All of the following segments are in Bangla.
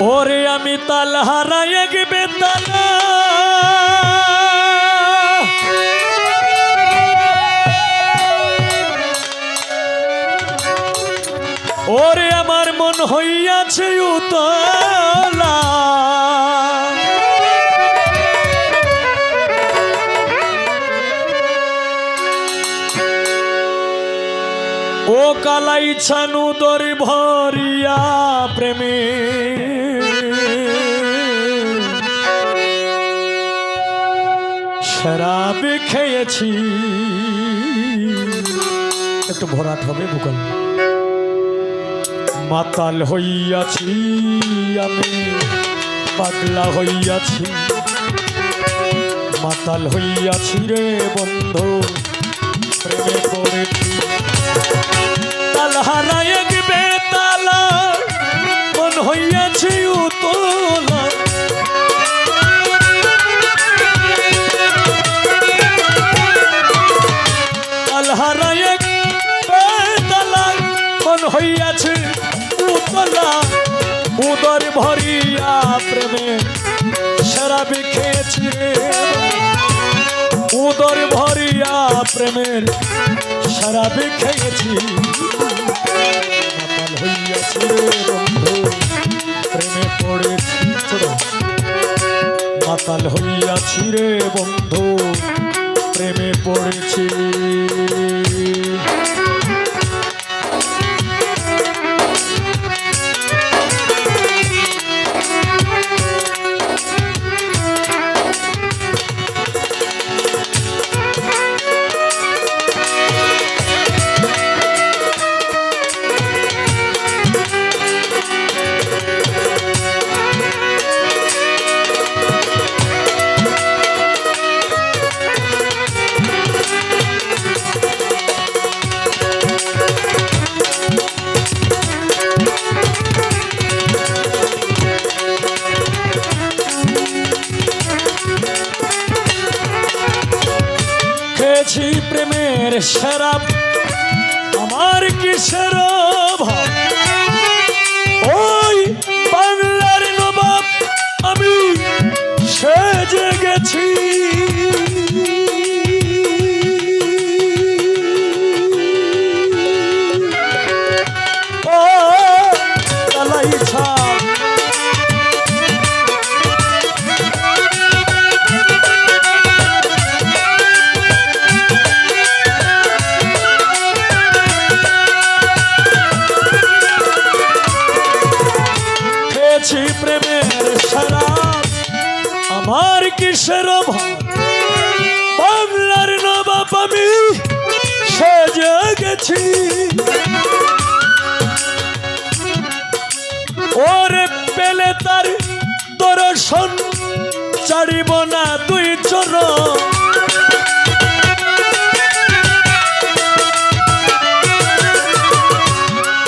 ওরে আমি তাল হারাই গেবে তালা ওরে আমার মন হইয়াছে উতলা। কালাই ছানু দরি ভরিয়া প্রেমে। শরাব খেয়েছি। একটু ভরাট হবে ভূগোল মাতাল হইয়াছি আমি, পাগলা হইয়াছি। মাতাল হইয়াছি রে বন্ধু। মন হইয়াছে উতলা উদর ভরিয়া প্রেমে শরাবি খেয়েছি রে উদর ভরিয়া প্রেমের খেয়েছি মাতাল হইয়াছি প্রেমে পড়েছি মাতাল হইয়াছি রে খেয়েছি প্রেমের শরাব আমার কিসের অভাব ওই বাংলার নবাব আমি সেজে গেছি। গেছি ওরে পেলে তার দর্শন চারিব না দুই চর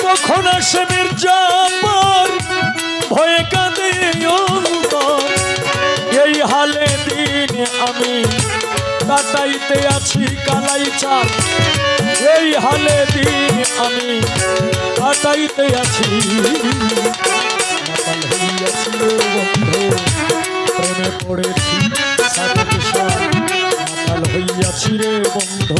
কখন আসে মির্জাপুর ভয়ে কাঁদে এই হালে দিন আমি কাটাইতে আছি কালাই চার এই হালে দিন আমি কাটাইতে আছি। প্রেমে পড়েছি মাতাল হইয়াছি রে বন্ধু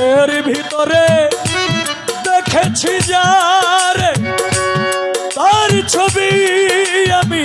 শরাবের ভিতরে দেখেছি যার। তার ছবি আমি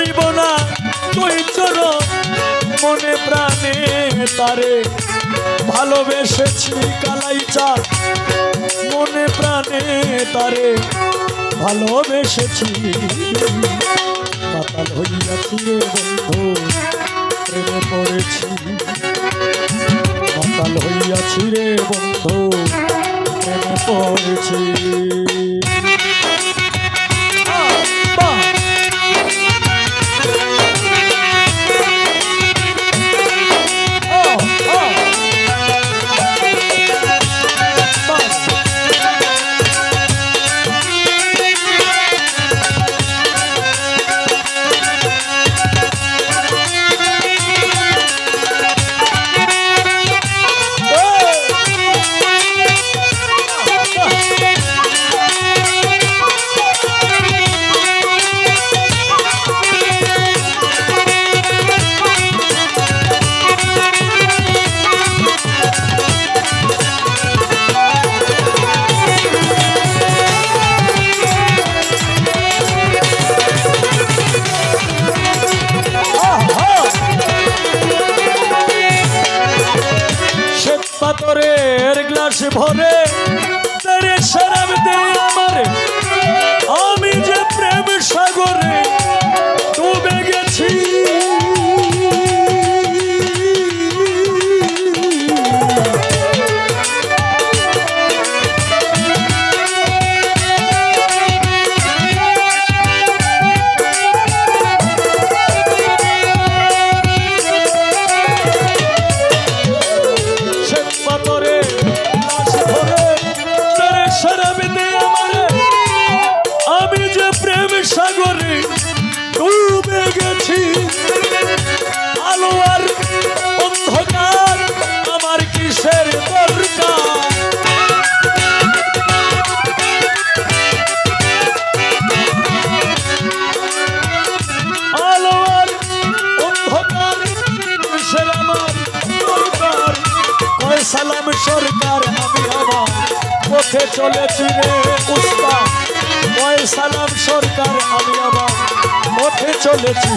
ছাড়িব না। তুই চোর মনে প্রাণে তারে। ভালোবেসেছি কালাই চাঁদ। মনে প্রাণে তারে ভালোবেসেছি। মাতাল হইয়াছি রে বন্ধু, প্রেমে পড়েছি। মাতাল হইয়াছি রে বন্ধু, প্রেমে পড়েছি। ভরে তারে শরাব দে আমার। আমি যে প্রেম সাগরে সাগরে ডুবে গেছি। আলো আর অন্ধকার আমার কিসের দরকার? সালাম সরকার, আমি আমার পথে চলেছি রে উস্তা কয় সালাম সরকার আমি আবার মঠে চলেছি।